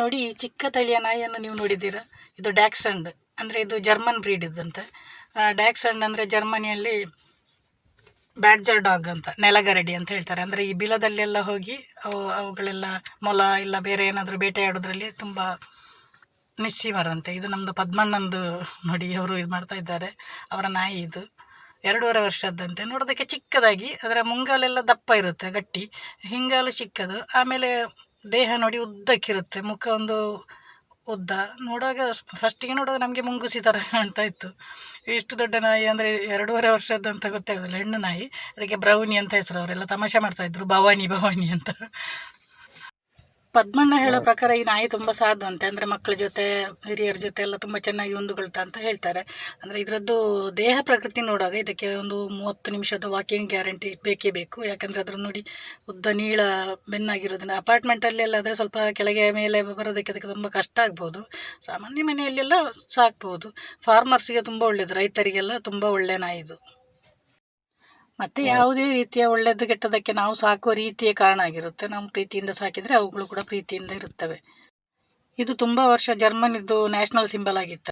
ನೋಡಿ ಚಿಕ್ಕ ತಳಿಯ ನಾಯಿಯನ್ನು ನೀವು ನೋಡಿದ್ದೀರಾ? ಇದು ಡ್ಯಾಕ್ಸಂಡ್ ಅಂದರೆ ಇದು ಜರ್ಮನ್ ಬ್ರೀಡ್ ಇದ್ದಂತೆ. ಡ್ಯಾಕ್ಸಂಡ್ ಅಂದರೆ ಜರ್ಮನಿಯಲ್ಲಿ ಬ್ಯಾಡ್ಜರ್ ಡಾಗ್ ಅಂತ, ನೆಲಗರಡಿ ಅಂತ ಹೇಳ್ತಾರೆ. ಅಂದರೆ ಈ ಬಿಲದಲ್ಲೆಲ್ಲ ಹೋಗಿ ಅವು, ಅವುಗಳೆಲ್ಲ ಮೊಲ ಇಲ್ಲ ಬೇರೆ ಏನಾದರೂ ಬೇಟೆಯಾಡೋದ್ರಲ್ಲಿ ತುಂಬ ನಿಸ್ಸೀಮರಂತೆ. ಇದು ನಮ್ಮದು ಪದ್ಮಣ್ಣಂದು ನೋಡಿ ಅವರು ಇದು ಮಾಡ್ತಾ ಇದ್ದಾರೆ. ಅವರ ನಾಯಿ ಇದು. ಎರಡೂವರೆ ವರ್ಷದ್ದಂತೆ. ನೋಡೋದಕ್ಕೆ ಚಿಕ್ಕದಾಗಿ, ಅದರ ಮುಂಗಾಲೆಲ್ಲ ದಪ್ಪ ಇರುತ್ತೆ ಗಟ್ಟಿ. ಹಿಂಗಾಲು ಚಿಕ್ಕದು. ಆಮೇಲೆ ದೇಹ ನೋಡಿ ಉದ್ದಕ್ಕಿರುತ್ತೆ, ಮುಖ ಒಂದು ಉದ್ದ. ನೋಡುವಾಗ ಫಸ್ಟಿಗೆ ನೋಡುವಾಗ ನಮಗೆ ಮುಂಗುಸಿ ಥರ ಕಾಣ್ತಾ ಇತ್ತು. ಇಷ್ಟು ದೊಡ್ಡ ನಾಯಿ ಅಂದರೆ ಎರಡೂವರೆ ವರ್ಷದಂತ ಗೊತ್ತಾಗೋದಿಲ್ಲ, ಹೆಣ್ಣು ನಾಯಿ. ಅದಕ್ಕೆ ಬ್ರೌನಿ ಅಂತ ಹೆಸರು, ಅವರೆಲ್ಲ ತಮಾಷೆ ಮಾಡ್ತಾಯಿದ್ರು ಭವಾನಿ ಭವಾನಿ ಅಂತ. ಪದ್ಮಣ್ಣ ಹೇಳೋ ಪ್ರಕಾರ ಈ ನಾಯಿ ತುಂಬ ಸಾಧು ಅಂತೆ. ಅಂದರೆ ಮಕ್ಕಳ ಜೊತೆ ಹಿರಿಯರ ಜೊತೆ ಎಲ್ಲ ತುಂಬ ಚೆನ್ನಾಗಿ ಹೊಂದಿಕೊಳ್ತಾ ಅಂತ ಹೇಳ್ತಾರೆ. ಅಂದರೆ ಇದರದ್ದು ದೇಹ ಪ್ರಕೃತಿ ನೋಡುವಾಗ ಇದಕ್ಕೆ ಒಂದು ಮೂವತ್ತು ನಿಮಿಷದ ವಾಕಿಂಗ್ ಗ್ಯಾರಂಟಿ ಬೇಕೇ ಬೇಕು. ಯಾಕಂದರೆ ಅದ್ರ ನೋಡಿ ಉದ್ದ ನೀಳ ಬೆನ್ನಾಗಿರೋದನ್ನ ಅಪಾರ್ಟ್ಮೆಂಟಲ್ಲಿ ಎಲ್ಲ ಆದರೆ ಸ್ವಲ್ಪ ಕೆಳಗೆ ಮೇಲೆ ಬರೋದಕ್ಕೆ ಅದಕ್ಕೆ ತುಂಬ ಕಷ್ಟ ಆಗ್ಬೋದು. ಸಾಮಾನ್ಯ ಮನೆಯಲ್ಲೆಲ್ಲ ಸಾಕ್ಬೋದು. ಫಾರ್ಮರ್ಸ್ಗೆ ತುಂಬ ಒಳ್ಳೆಯದು ರೈತರಿಗೆಲ್ಲ ತುಂಬ ಒಳ್ಳೆ ನಾಯಿ ಇದು. ಮತ್ತು ಯಾವುದೇ ರೀತಿಯ ಒಳ್ಳೆಯದು ಕೆಟ್ಟದಕ್ಕೆ ನಾವು ಸಾಕುವ ರೀತಿಯ ಕಾರಣ ಆಗಿರುತ್ತೆ. ನಾವು ಪ್ರೀತಿಯಿಂದ ಸಾಕಿದರೆ ಅವುಗಳು ಕೂಡ ಪ್ರೀತಿಯಿಂದ ಇರುತ್ತವೆ. ಇದು ತುಂಬ ವರ್ಷ ಜರ್ಮನಿದು ನ್ಯಾಷನಲ್ ಸಿಂಬಲ್ ಆಗಿತ್ತು.